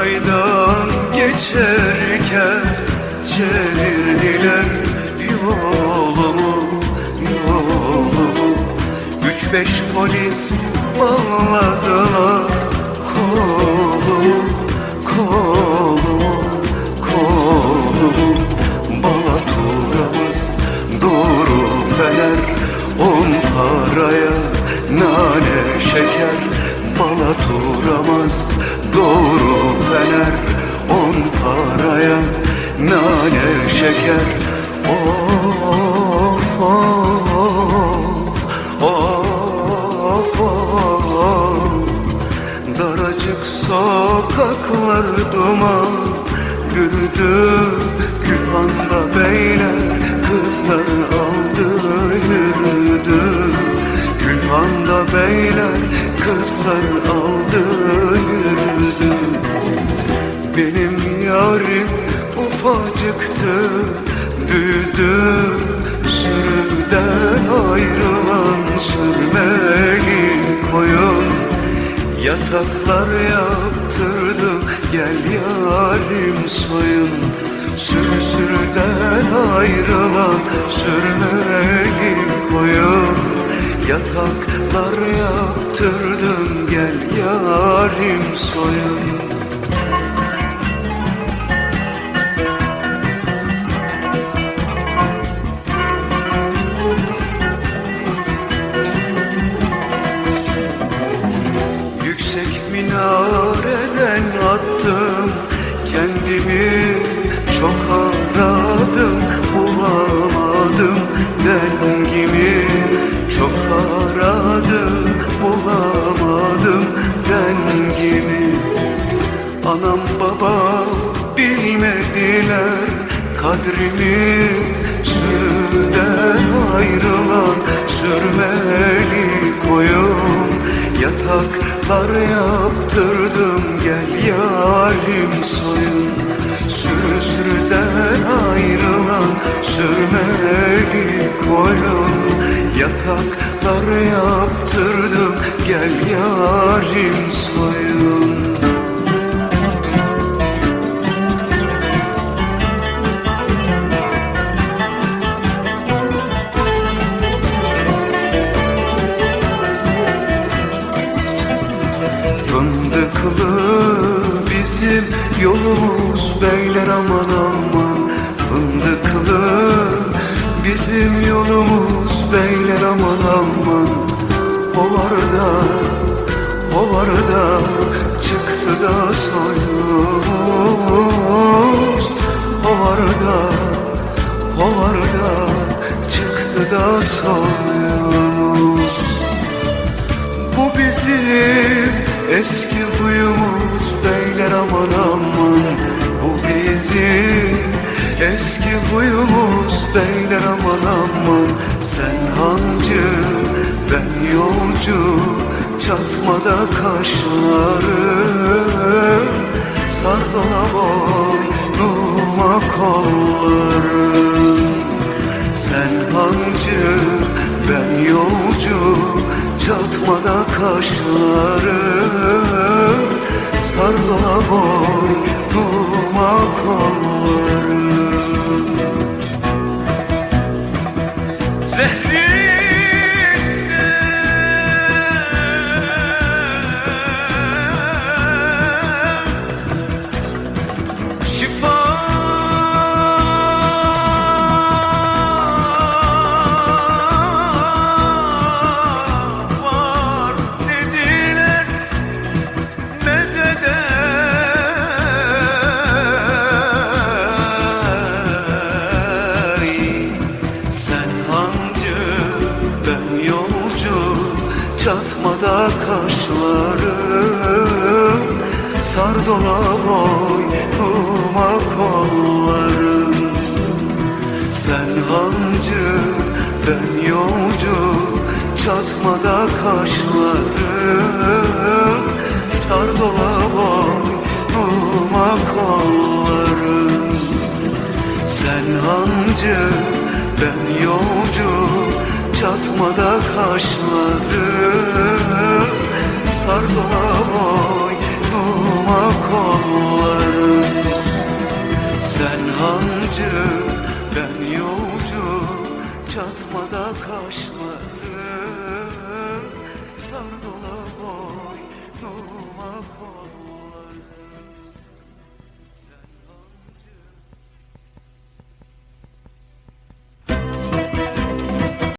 saraydan geçerken çevirdiler yolumu, yolumu. Üç beş polis bağladılar kolumu, kolumu, kolumu. Balaturamız doğru fener On paraya nane şeker. Balaturamaz doğru fener On paraya nane şeker. Of of of of. Daracık sokaklar duman Yürüdü Gülhan'da beyler Kızlar aldı yürüdü. Gülhan'da beyler Kızlar aldı yürüdü Benim yarim ufacıktı Büyüdü. Sürüden ayrılan sürmeli koyun. Yataklar yaptırdım gel yarim soyun. Sürü sürüden ayrılan sürmeli koyun. Yataklar yaptırdım gel yarim soyun minareden attım Kendimi çok aradım Bulamadım. Dengimi Çok aradım Bulamadım. Dengimi Anam babam bilmediler. Kadrimi Sürüden ayrılan sürmeli koyun Yataklar yaptırdım gel yarim soyun. Sürü sürüden ayrılan sürmeli koyun. Yataklar yaptırdım gel yarim yolumuz beyler aman aman Fındıklı bizim yolumuz beyler aman aman. O var da, o var da çıktı da soyumuz. O var da, o var da çıktı da soyumuz. Bu bizim eski eski huyumuz beyler aman aman. Sen hancı ben yolcu. Çatmada kaşları Sardana boynuma kollarım. Sen hancı, ben yolcu. Çatmada kaşları Sar dola boynuma kollarım. Sen hancı ben yolcu çatmada kaşlarım. Sar dola boynuma kollarım. Sen hancı ben yolcu çatmada kaşlarım. Sar dola Tutma kollarım Sen hancı Ben yolcu. Çatmada kaşlarım